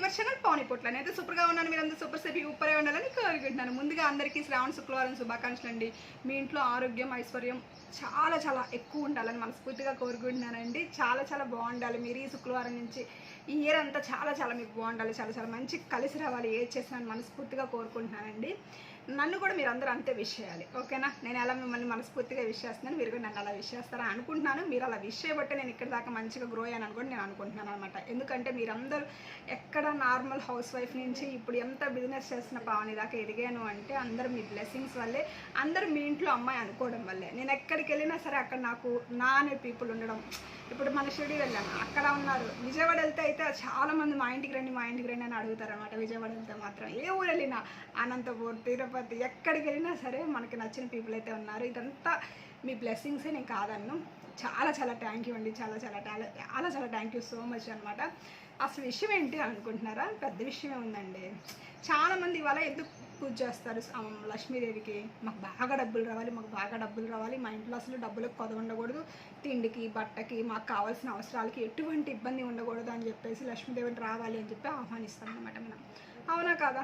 Your channel పవని అయితే సూపర్గా ఉన్నాను మీరు అందరూ సూపర్ సేఫ్ ఉప్పరే ఉండాలని కోరుకుంటున్నాను ముందుగా అందరికీ శ్రావణ శుక్రవారం శుభాకాంక్షలు అండి. మీ ఇంట్లో ఆరోగ్యం ఐశ్వర్యం చాలా చాలా ఎక్కువ ఉండాలని మనస్ఫూర్తిగా కోరుకుంటున్నానండి. చాలా చాలా బాగుండాలి. మీరు ఈ శుక్రవారం నుంచి ఈ ఇయర్ అంతా చాలా చాలా మీకు బాగుండాలి. చాలా చాలా మంచి కలిసి రావాలి. ఏది చేసినా మనస్ఫూర్తిగా కోరుకుంటున్నానండి. నన్ను కూడా మీరు అందరూ అంతే విష్ చేయాలి. ఓకేనా? నేను ఎలా మిమ్మల్ని మనస్ఫూర్తిగా విష్ చేస్తున్నాను. మీరు కూడా నన్ను అలా విష్ చేస్తారా అనుకుంటున్నాను. మీరు అలా విష్ చేయబట్టే నేను ఇక్కడ దాకా మంచిగా గ్రో అయ్యాను కూడా నేను అనుకుంటున్నాను అనమాట ఎందుకంటే మీరందరూ ఎక్కడ నార్మల్ హౌస్ వైఫ్ నుంచి ఇప్పుడు ఎంత బిజినెస్ చేస్తున్న పావని దాకా ఎదిగాను అంటే అందరూ మీ బ్లెస్సింగ్స్ వల్లే అందరూ మీ ఇంట్లో అమ్మాయి అనుకోవడం వల్లే. నేను ఎక్కడికి వెళ్ళినా సరే అక్కడ నాకు నా అనే పీపుల్ ఉండడం ఇప్పుడు మన షిరిడి వెళ్ళాను అక్కడ ఉన్నారు. విజయవాడ వెళ్తే అయితే చాలా మంది మా ఇంటికి రండి మా ఇంటికి రండి అని అడుగుతారు అనమాట విజయవాడ వెళ్తే మాత్రం ఏ ఊరు వెళ్ళినా అనంతపూర్ తిరుపతి ఎక్కడికి వెళ్ళినా సరే మనకి నచ్చిన పీపుల్ అయితే ఉన్నారు. ఇదంతా మీ బ్లెస్సింగ్సే నేను కాదన్ను. చాలా చాలా థ్యాంక్ యూ అండి. చాలా చాలా చాలా చాలా థ్యాంక్ యూ సో మచ్ అనమాట అసలు విషయం ఏంటి అనుకుంటున్నారా? పెద్ద విషయమే ఉందండి. చాలామంది ఇవాళ ఎందుకు పూజ చేస్తారు. లక్ష్మీదేవికి మాకు బాగా డబ్బులు రావాలి మాకు బాగా డబ్బులు రావాలి. మా ఇంట్లో అసలు డబ్బులకు కొద ఉండకూడదు. తిండికి బట్టకి మాకు కావాల్సిన అవసరాలకి ఎటువంటి ఇబ్బంది ఉండకూడదు అని చెప్పేసి లక్ష్మీదేవిని రావాలి అని చెప్పి ఆహ్వానిస్తాం అనమాట మనం. అవునా కాదా?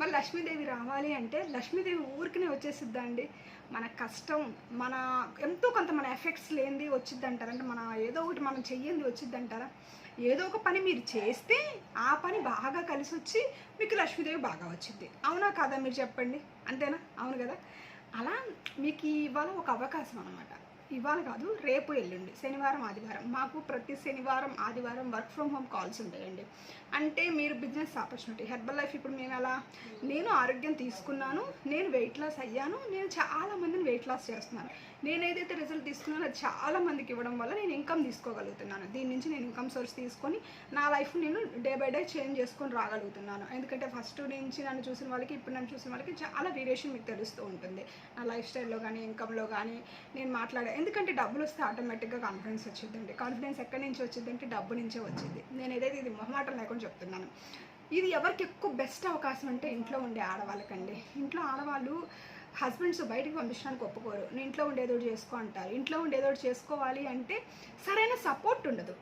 మరి లక్ష్మీదేవి రావాలి అంటే లక్ష్మీదేవి ఊరికనే వచ్చేసిద్దా అండి మన కష్టం మన ఎంతో కొంత మన ఎఫెక్ట్స్ లేనిది వచ్చిద్ది అంటారా అంటే మన ఏదో ఒకటి మనం చెయ్యింది వచ్చిద్ది అంటారా ఏదో ఒక పని మీరు చేస్తే ఆ పని బాగా కలిసి వచ్చి మీకు లక్ష్మీదేవి బాగా వచ్చింది అవునా కాదా మీరు చెప్పండి? అంతేనా? అవును కదా? అలా మీకు ఇవాళ ఒక అవకాశం అనమాట ఇవాళ కాదు రేపు ఎల్లుండి శనివారం ఆదివారం. మాకు ప్రతి శనివారం ఆదివారం వర్క్ ఫ్రమ్ హోమ్ కాల్స్ ఉంటాయండి. అంటే మీరు బిజినెస్ ఆపర్చునిటీ హెర్బల్ లైఫ్ ఇప్పుడు మేము ఎలా? నేను ఆరోగ్యం తీసుకున్నాను నేను వెయిట్ లాస్ అయ్యాను నేను చాలా మందిని వెయిట్ లాస్ చేస్తున్నాను. నేను ఏదైతే రిజల్ట్ తీసుకున్నానో అది చాలా మందికి ఇవ్వడం వల్ల నేను ఇన్కమ్ తీసుకోగలుగుతున్నాను. దీని నుంచి నేను ఇన్కమ్ సోర్స్ తీసుకొని నా లైఫ్ నేను డే బై డే చేంజ్ చేసుకొని రాగలుగుతున్నాను. ఎందుకంటే ఫస్ట్ నుంచి నన్ను చూసిన వాళ్ళకి ఇప్పుడు నన్ను చూసిన వాళ్ళకి చాలా వేరియేషన్ మీకు తెలుస్తూ ఉంటుంది. నా లైఫ్ స్టైల్లో కానీ ఇన్కమ్లో కానీ నేను మాట్లాడే ఎందుకంటే డబ్బులు వస్తే ఆటోమేటిక్గా కాన్ఫిడెన్స్ వచ్చిందండి కాన్ఫిడెన్స్ ఎక్కడి నుంచి వచ్చిందంటే డబ్బు నుంచే వచ్చింది. నేను ఏదైతే ఇది మొహమాటం లేకుండా చెప్తున్నాను. ఇది ఎవరికి ఎక్కువ బెస్ట్ అవకాశం అంటే ఇంట్లో ఉండే ఆడవాళ్ళకండి. ఇంట్లో ఆడవాళ్ళు హస్బెండ్స్ బయటకు పంపించడానికి ఒప్పుకోరు. నేను ఇంట్లో ఉండేదో చేసుకో అంటారు. ఇంట్లో ఉండేదో చేసుకోవాలి అంటే సరైన సపోర్ట్ ఉండదు.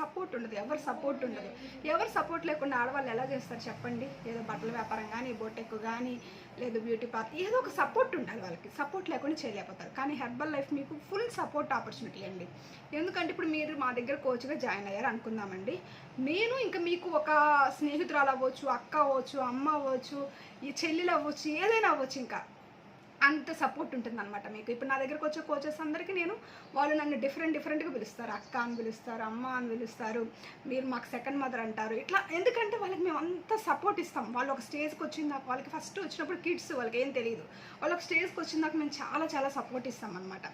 సపోర్ట్ ఉండదు ఎవరు సపోర్ట్ ఉండదు. ఎవరు సపోర్ట్ లేకుండా ఆడవాళ్ళు ఎలా చేస్తారు చెప్పండి? ఏదో బట్టల వ్యాపారం కానీ బోటెక్ కానీ లేదు బ్యూటీ పార్క్ ఏదో ఒక సపోర్ట్ ఉండాలి వాళ్ళకి. సపోర్ట్ లేకుండా చేయలేకపోతారు. కానీ హెర్బల్ లైఫ్ మీకు ఫుల్ సపోర్ట్ ఆపర్చునిటీ అండి. ఎందుకంటే ఇప్పుడు మీరు మా దగ్గర కోచ్గా జాయిన్ అయ్యారు అనుకుందామండి. నేను ఇంకా మీకు ఒక స్నేహితురాలు అవ్వచ్చు అక్క అవ్వచ్చు అమ్మ అవ్వచ్చు ఈ చెల్లెలు అవ్వచ్చు ఏదైనా అవ్వచ్చు ఇంకా. అంత సపోర్ట్ ఉంటుంది అనమాట మీకు. ఇప్పుడు నా దగ్గరకు వచ్చే కోచెస్ అందరికీ నేను వాళ్ళు నన్ను డిఫరెంట్ డిఫరెంట్గా పిలుస్తారు. అక్క అని పిలుస్తారు అమ్మ అని పిలుస్తారు మీరు మాకు సెకండ్ మదర్ అంటారు. ఇట్లా ఎందుకంటే వాళ్ళకి మేము అంత సపోర్ట్ ఇస్తాం. వాళ్ళు ఒక స్టేజ్కి వచ్చిందాక వాళ్ళకి ఫస్ట్ వచ్చినప్పుడు కిడ్స్ వాళ్ళకి ఏం తెలియదు వాళ్ళు ఒక స్టేజ్కి వచ్చిందాక మేము చాలా చాలా సపోర్ట్ ఇస్తాం అనమాట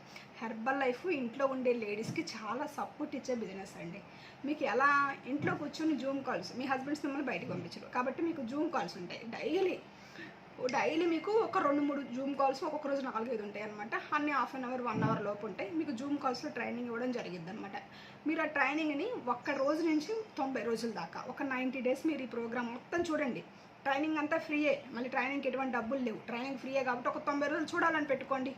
హెర్బల్ లైఫ్ ఇంట్లో ఉండే లేడీస్కి చాలా సపోర్ట్ ఇచ్చే బిజినెస్ అండి. మీకు ఎలా ఇంట్లో కూర్చొని జూమ్ కాల్స్ మీ హస్బెండ్స్ మిమ్మల్ని బయటకు పంపించరు. కాబట్టి మీకు జూమ్ కాల్స్ ఉంటాయి. డైలీ డైలీ మీకు ఒక రెండు మూడు జూమ్ కాల్స్ ఒక్కొక్క రోజు నాలుగైదు ఉంటాయి అనమాట అన్ని half an hour one hour లోపు ఉంటాయి. మీకు జూమ్ కాల్స్లో ట్రైనింగ్ ఇవ్వడం జరిగింది అనమాట మీరు ఆ ట్రైనింగ్ని ఒక్క రోజు నుంచి తొంభై రోజుల దాకా ఒక నైంటీ డేస్ మీరు ఈ ప్రోగ్రామ్ మొత్తం చూడండి. ట్రైనింగ్ అంతా ఫ్రీయే మళ్ళీ ట్రైనింగ్కి ఎటువంటి డబ్బులు లేవు. ట్రైనింగ్ ఫ్రీయే కాబట్టి ఒక తొంభై రోజులు చూడాలని పెట్టుకోండి.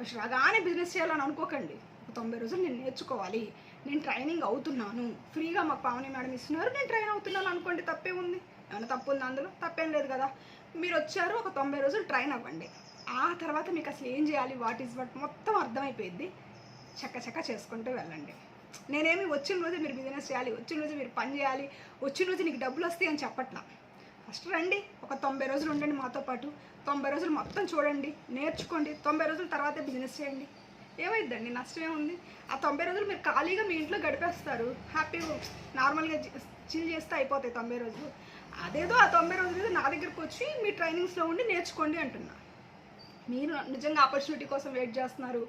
ఫస్ట్ రాగానే బిజినెస్ చేయాలని అనుకోకండి. ఒక తొంభై రోజులు నేను నేర్చుకోవాలి. నేను ట్రైనింగ్ అవుతున్నాను. ఫ్రీగా మాకు పావని మేడం ఇస్తున్నారు. నేను ట్రైన్ అవుతున్నాను అనుకోండి తప్పే ఉంది. ఏమైనా తప్పు ఉంది అందులో? తప్పేం లేదు కదా. మీరు వచ్చారు ఒక తొంభై రోజులు ట్రైన్ అవ్వండి ఆ తర్వాత మీకు అసలు ఏం చేయాలి వాట్ ఈజ్ వాట్ మొత్తం అర్థమైపోయింది చక్క చక్క చేసుకుంటూ వెళ్ళండి. నేనేమి వచ్చిన రోజు మీరు బిజినెస్ చేయాలి వచ్చిన రోజు మీరు పని చేయాలి వచ్చిన రోజు నీకు డబ్బులు వస్తాయి అని చెప్పట్లా. ఫస్ట్ రండి ఒక తొంభై రోజులు ఉండండి మాతో పాటు. తొంభై రోజులు మొత్తం చూడండి నేర్చుకోండి. తొంభై రోజుల తర్వాతే బిజినెస్ చేయండి. ఏమైందండి? నష్టం ఏముంది? ఆ తొంభై రోజులు మీరు ఖాళీగా మీ ఇంట్లో గడిపేస్తారు. హ్యాపీగా నార్మల్గా చిల్ చేస్తే అయిపోతాయి తొంభై రోజులు. అదేదో ఆ తొంభై రోజులు నా దగ్గరకు వచ్చి మీ ట్రైనింగ్స్లో ఉండి నేర్చుకోండి అంటున్నా. మీరు నిజంగా ఆపర్చునిటీ కోసం వెయిట్ చేస్తున్నారు.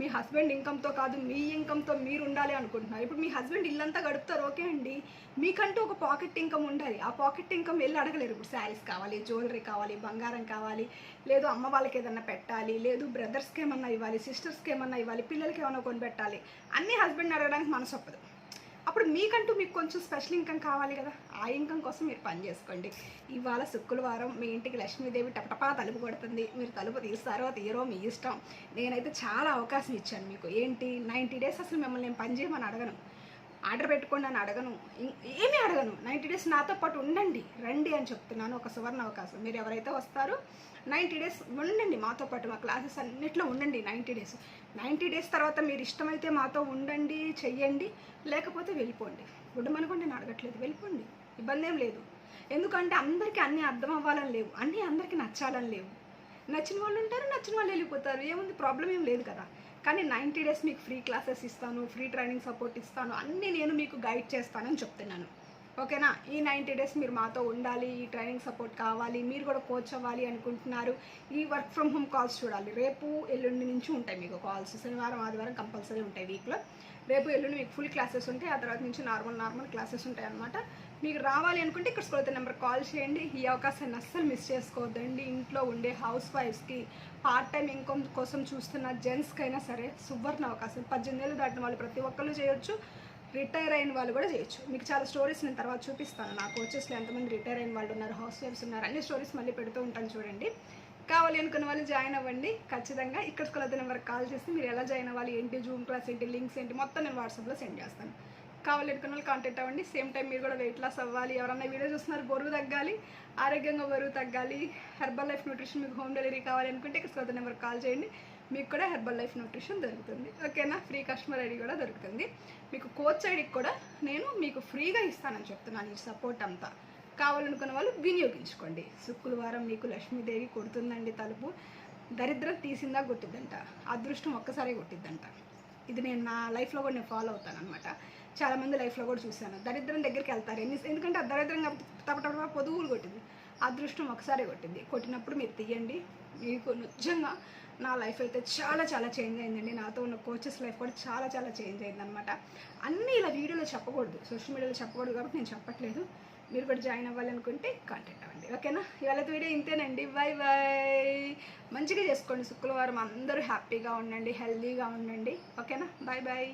మీ హస్బెండ్ ఇన్కమ్తో కాదు మీ ఇన్కమ్తో మీరు ఉండాలి అనుకుంటున్నారు. ఇప్పుడు మీ హస్బెండ్ ఇల్లంతా గడుపుతారు ఓకే అండి. మీకంటూ ఒక పాకెట్ ఇన్కమ్ ఉండాలి. ఆ పాకెట్ ఇన్కమ్ వెళ్ళి అడగలేరు. ఇప్పుడు శారీస్ కావాలి జ్యువెలరీ కావాలి బంగారం కావాలి లేదు అమ్మ వాళ్ళకి ఏదన్నా పెట్టాలి లేదు బ్రదర్స్కి ఏమన్నా ఇవ్వాలి సిస్టర్స్కి ఏమన్నా ఇవ్వాలి పిల్లలకి ఏమైనా కొని పెట్టాలి అన్నీ హస్బెండ్ అడగడానికి మనసు ఒప్పదు. అప్పుడు మీకంటూ మీకు కొంచెం స్పెషల్ ఇన్కమ్ కావాలి కదా. ఆ ఇన్కమ్ కోసం మీరు పని చేసుకోండి. ఇవాళ శుక్రవారం మీ ఇంటికి లక్ష్మీదేవి టపటపా తలుపు కొడుతుంది. మీరు తలుపు తీస్తారో తీయరో మీ ఇష్టం. నేనైతే చాలా అవకాశం ఇచ్చాను మీకు. ఏంటి? నైంటీ డేస్ అసలు మిమ్మల్ని నేను పని చేయమని అడగను. ఆర్డర్ పెట్టుకోండి అని అడగను. ఏమీ అడగను. నైంటీ డేస్ నాతో పాటు ఉండండి. రండి అని చెప్తున్నాను. ఒక సువర్ణ అవకాశం. మీరు ఎవరైతే వస్తారో నైంటీ డేస్ ఉండండి. మాతో పాటు మా క్లాసెస్ అన్నిట్లో ఉండండి నైంటీ డేస్. నైంటీ డేస్ తర్వాత మీరు ఇష్టమైతే మాతో ఉండండి చెయ్యండి. లేకపోతే వెళ్ళిపోండి. ఉండమనుకోండి నేను అడగట్లేదు. వెళ్ళిపోండి. ఇబ్బంది ఏం లేదు. ఎందుకంటే అందరికీ అన్నీ అర్థం అవ్వాలని లేవు. అన్నీ అందరికీ నచ్చాలని లేవు. నచ్చిన వాళ్ళు ఉంటారు నచ్చిన వాళ్ళు వెళ్ళిపోతారు. ఏముంది? ప్రాబ్లం ఏం లేదు కదా. కానీ నైంటీ డేస్ మీకు ఫ్రీ క్లాసెస్ ఇస్తాను ఫ్రీ ట్రైనింగ్ సపోర్ట్ ఇస్తాను అన్నీ నేను మీకు గైడ్ చేస్తానని చెప్తున్నాను. ఓకేనా? ఈ నైంటీ డేస్ మీరు మాతో ఉండాలి ఈ ట్రైనింగ్ సపోర్ట్ కావాలి మీరు కూడా కోచ్ అవ్వాలి అనుకుంటున్నారు. ఈ వర్క్ ఫ్రమ్ హోమ్ కాల్స్ చూడాలి. రేపు ఎల్లుండి నుంచి ఉంటాయి మీకు కాల్స్. శనివారం ఆదివారం కంపల్సరీ ఉంటాయి వీక్లో. రేపు ఎల్లుండి మీకు ఫుల్ క్లాసెస్ ఉంటాయి. ఆ తర్వాత నుంచి నార్మల్ నార్మల్ క్లాసెస్ ఉంటాయి అనమాట మీకు రావాలి అనుకుంటే ఇక్కడ స్కూల్ నెంబర్ కాల్ చేయండి. ఈ అవకాశాన్ని అస్సలు మిస్ చేసుకోవద్దండి. ఇంట్లో ఉండే హౌస్ వైఫ్స్కి పార్ట్ టైం ఇన్కమ్ కోసం చూస్తున్న జెంట్స్కి అయినా సరే సువర్ణ అవకాశం. పద్దెనిమిది ఏళ్ళు దాటిన వాళ్ళు ప్రతి ఒక్కరు చేయొచ్చు. రిటైర్ అయిన వాళ్ళు కూడా చేయొచ్చు. మీకు చాలా స్టోరీస్ నేను తర్వాత చూపిస్తాను. నా కోచెస్లో ఎంతమంది రిటైర్ అయిన వాళ్ళు ఉన్నారు హౌస్ వైఫ్స్ ఉన్నారు అన్ని స్టోరీస్ మళ్ళీ పెడుతూ ఉంటాను చూడండి. కావాలి అనుకున్న వాళ్ళు జాయిన్ అవ్వండి. ఖచ్చితంగా ఇక్కడ స్కూల్ నెంబర్ కాల్ చేసి మీరు ఎలా జాయిన్ అవ్వాలి ఏంటి జూమ్ క్లాస్ ఏంటి లింక్స్ ఏంటి మొత్తం నేను వాట్సాప్లో సెండ్ చేస్తాను. కావాలి అనుకున్న వాళ్ళు కాంటాక్ట్ అవ్వండి. సేమ్ టైం మీరు కూడా వెయిట్ లాస్ అవ్వాలి. ఎవరన్నా వీడియో చూస్తున్నారు బరువు తగ్గాలి ఆరోగ్యంగా బరువు తగ్గాలి హెర్బల్ లైఫ్ న్యూట్రిషన్ మీకు హోమ్ డెలివరీ కావాలి అనుకుంటే ఇక్కడ స్కూల్ నెంబర్ కాల్ చేయండి. మీకు కూడా హెర్బల్ లైఫ్ న్యూట్రిషన్ దొరుకుతుంది. ఓకేనా ఫ్రీ కస్టమర్ ఐడి కూడా దొరుకుతుంది. మీకు కోచ్ ఐడికి కూడా నేను మీకు ఫ్రీగా ఇస్తానని చెప్తున్నాను ఈ సపోర్ట్ అంతా. కావాలనుకున్న వాళ్ళు వినియోగించుకోండి. శుక్రవారం మీకు లక్ష్మీదేవి కొడుతుందండి తలుపు. దరిద్రం తీసిందా కొట్టిద్దంట. అదృష్టం ఒక్కసారి కొట్టిద్దంట. ఇది నేను నా లైఫ్లో కూడా నేను ఫాలో అవుతాను అనమాట చాలామంది లైఫ్లో కూడా చూశాను. దరిద్రం దగ్గరికి వెళ్తారు. ఎన్ని ఎందుకంటే ఆ దరిద్రం తప్పటప్పుడు పొదువులు కొట్టింది. అదృష్టం ఒకసారి కొట్టింది. కొట్టినప్పుడు మీరు తీయండి. మీకు నిజంగా నా లైఫ్ అయితే చాలా చాలా చేంజ్ అయిందండి. నాతో ఉన్న కోచెస్ లైఫ్ కూడా చాలా చాలా చేంజ్ అయింది అనమాట అన్నీ ఇలా వీడియోలో చెప్పకూడదు. సోషల్ మీడియాలో చెప్పకూడదు కాబట్టి నేను చెప్పట్లేదు. మీరు కూడా జాయిన్ అవ్వాలనుకుంటే కాంటాక్ట్ అవ్వండి. ఓకేనా? ఇవాళ వీడియో ఇంతేనండి. బాయ్ బాయ్ మంచిగా చేసుకోండి. శుక్రవారం అందరూ హ్యాపీగా ఉండండి హెల్దీగా ఉండండి. ఓకేనా? Bye bye